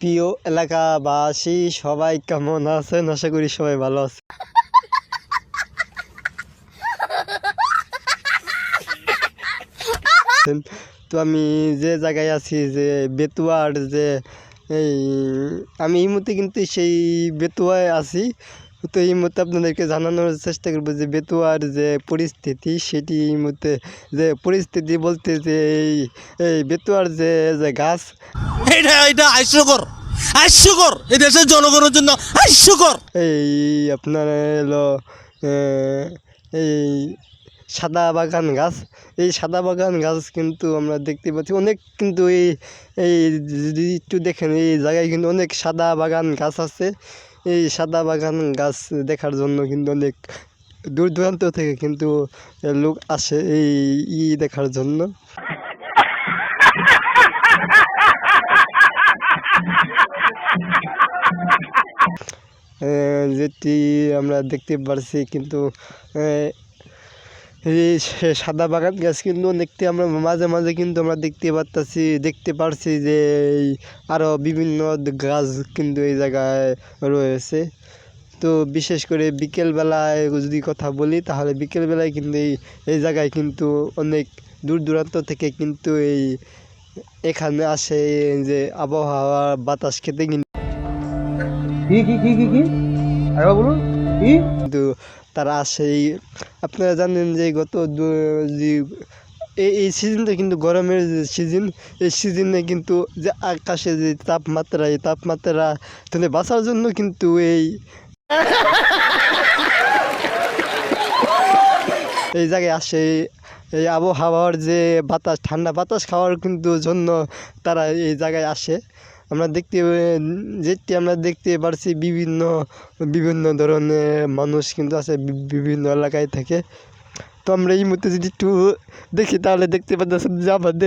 প্রিয় এলাকাবাসী, সবাই কেমন আছে আশা করি সবাই ভালো আছে তো আমি যে জায়গায় আছি, যে বেতুয়ার যে এই, আমি এই মুহূর্তে কিন্তু সেই বেতুয়ায় আছি। তো এই মুহূর্তে আপনাদেরকে জানানোর চেষ্টা করব যে বেতুয়ার যে পরিস্থিতি সেটি এই মুহূর্তে যে পরিস্থিতি বলতে যে এই এই বেতুয়ার যে যে গাছ। এটা এটা হাস্যকর হাস্যকর। এই দেশের জনগণের জন্য হাস্যকর। এই আপনার এলো এই সাদা বাগান গাছ। এই সাদা বাগান গাছ কিন্তু আমরা দেখতে পাচ্ছি অনেক কিন্তু এই এই যদি একটু দেখেন এই জায়গায় কিন্তু অনেক সাদা বাগান গাছ আছে। এই সাদা বাগান গাছ দেখার জন্য কিন্তু অনেক দূর দূরান্ত থেকে কিন্তু লোক আসে এই ই দেখার জন্য। যেটি আমরা দেখতে পারছি কিন্তু এই সে- সাদা বাগান গাছ কিন্তু দেখতে আমরা মাঝে মাঝে কিন্তু আমরা দেখতে পারতাছি দেখতে পারছি যে এই আরও বিভিন্ন গাছ কিন্তু এই জায়গায় রয়েছে। তো বিশেষ করে বিকেলবেলায় যদি কথা বলি তাহলে বিকেলবেলায় কিন্তু এই এই জায়গায় কিন্তু অনেক দূর দূরান্ত থেকে কিন্তু এই এখানে আসে যে আবহাওয়া বাতাস খেতে কিন্তু কি কি কি কি কি? বলুন কি? কিন্তু তারা আসেই আপনারা জানেন যে গত এই এই সিজনটা কিন্তু গরমের যে সিজন এই সিজনে কিন্তু যে আকাশে যে তাপমাত্রা এই তাপমাত্রা থেকে বাঁচার জন্য কিন্তু এই এই জায়গায় আসে এই আবহাওয়ার যে বাতাস ঠান্ডা বাতাস খাওয়ার কিন্তু জন্য তারা এই জায়গায় আসে। আমরা দেখতে যেটি আমরা দেখতে পারছি বিভিন্ন বিভিন্ন ধরনের মানুষ কিন্তু আছে বিভিন্ন এলাকায় থেকে। তো আমরা এই মুহূর্তে যদি একটু দেখি, তাহলে দেখতে পাচ্ছি যে আমাদের